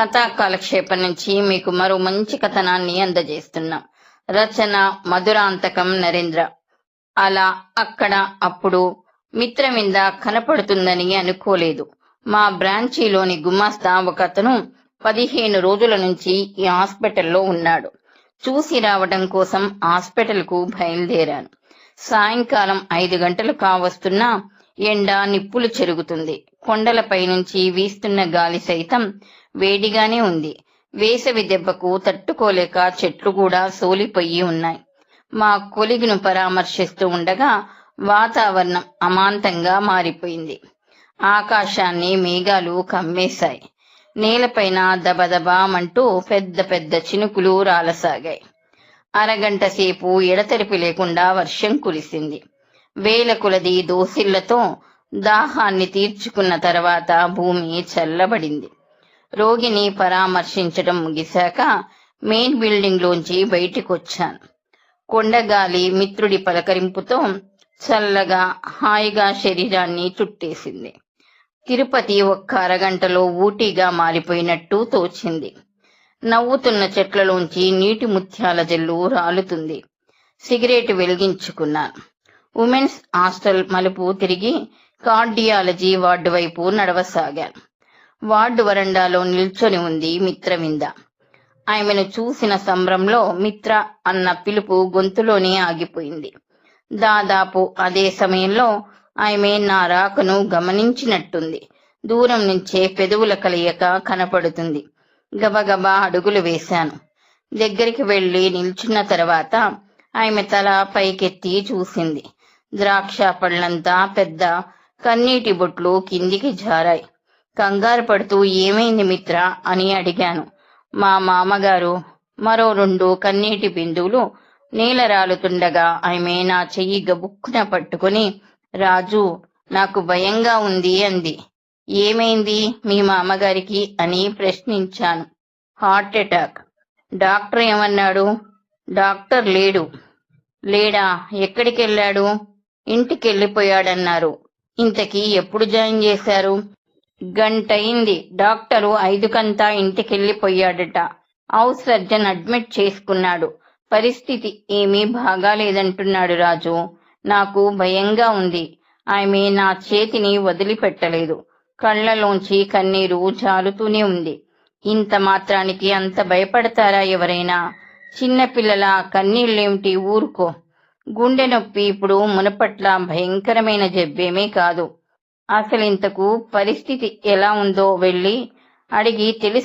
కథా కాలక్షేపం నుంచి మీకు మరో మంచి కథనాన్ని అందజేస్తున్నాం. రచన మధురాంతకం నరేంద్ర. అలా అక్కడ అప్పుడు మిత్రమింద కనపడుతుందని అనుకోలేదు. మా బ్రాంచీలోని గుమాస్తా ఒక అతను పదిహేను రోజుల నుంచి ఈ హాస్పిటల్లో ఉన్నాడు. చూసి రావడం కోసం హాస్పిటల్కు బయలుదేరాను. సాయంకాలం ఐదు గంటలు కావస్తున్నా ఎండ నిప్పులు చెరుగుతుంది. కొండలపై నుంచి వీస్తున్న గాలి సైతం వేడిగానే ఉంది. వేసవి దెబ్బకు తట్టుకోలేక చెట్లు కూడా సోలిపోయి ఉన్నాయి. మా కొలిగిను పరామర్శిస్తూ ఉండగా వాతావరణం అమాంతంగా మారిపోయింది. ఆకాశాన్ని మేఘాలు కమ్మేశాయి. నేలపైన దబదబామంటూ పెద్ద పెద్ద చినుకులు రాలసాగాయి. అరగంట సేపు ఎడతెరిపి లేకుండా వర్షం కురిసింది. వేల కొలది దోసిళ్ళతో దాహాన్ని తీర్చుకున్న తర్వాత భూమి చల్లబడింది. రోగిని పరామర్శించడం ముగిశాక మెయిన్ బిల్డింగ్ లోంచి బయటికొచ్చాను. కొండగాలి మిత్రుడి పలకరింపుతో చల్లగా హాయిగా శరీరాన్ని చుట్టేసింది. తిరుపతి ఒక్క అరగంటలో ఊటీగా మారిపోయినట్టు తోచింది. నవ్వుతున్న చెట్లలోంచి నీటి ముత్యాల జల్లు రాలుతుంది. సిగరెట్ వెలిగించుకున్నాను. ఉమెన్స్ హాస్టల్ మలుపు తిరిగి కార్డియాలజీ వార్డు వైపు నడవసాగాను వార్డు వరండాలో నిల్చొని ఉంది మిత్రవింద ఆమెను చూసిన సంబరంలో మిత్ర అన్న పిలుపు గొంతులోనే ఆగిపోయింది. దాదాపు అదే సమయంలో ఆమె నా రాకను గమనించినట్టుంది. దూరం నుంచే పెదవుల కలయిక కనపడుతుంది. గబగబా అడుగులు వేశాను. దగ్గరికి వెళ్ళి నిల్చున్న తర్వాత ఆమె తల పైకెత్తి చూసింది. ద్రాక్ష పళ్ళంతా పెద్ద కన్నీటి బొట్లు కిందికి జారాయి. కంగారు పడుతూ ఏమైంది మిత్ర? అని అడిగాను. మా మామగారు మరో రెండు కన్నీటి బిందువులు నేల రాలుతుండగా ఆమె నా చెయ్యి గబుక్కున పట్టుకుని రాజు నాకు భయంగా ఉంది అంది. ఏమైంది మీ మామగారికి? అని ప్రశ్నించాను. హార్ట్ అటాక్ డాక్టర్ ఏమన్నాడు? డాక్టర్ లేడు. లేడా? ఎక్కడికి వెళ్ళాడు ఇంటికి వెళ్ళిపోయాడన్నారు ఇంతకీ ఎప్పుడు జాయిన్ చేశారు? గంటయింది. డాక్టరు ఐదుకంతా ఇంటికెళ్ళిపోయాడట. హౌస్ సర్జన్ అడ్మిట్ చేసుకున్నాడు. పరిస్థితి ఏమీ బాగాలేదంటున్నాడు రాజు. నాకు భయంగా ఉంది. ఆమె నా చేతిని వదిలిపెట్టలేదు. కళ్ళలోంచి కన్నీరు జారుతూనే ఉంది. ఇంత మాత్రానికి అంత భయపడతారా ఎవరైనా? చిన్నపిల్లల కన్నీళ్ళేమిటి? ఊరుకో. గుండె నొప్పి ఇప్పుడు మునపట్ల భయంకరమైన జబ్బేమీ కాదు. అసలు ఇంతకు పరిస్థితి ఎలా ఉందో వెళ్ళి అడిగి తెలుసు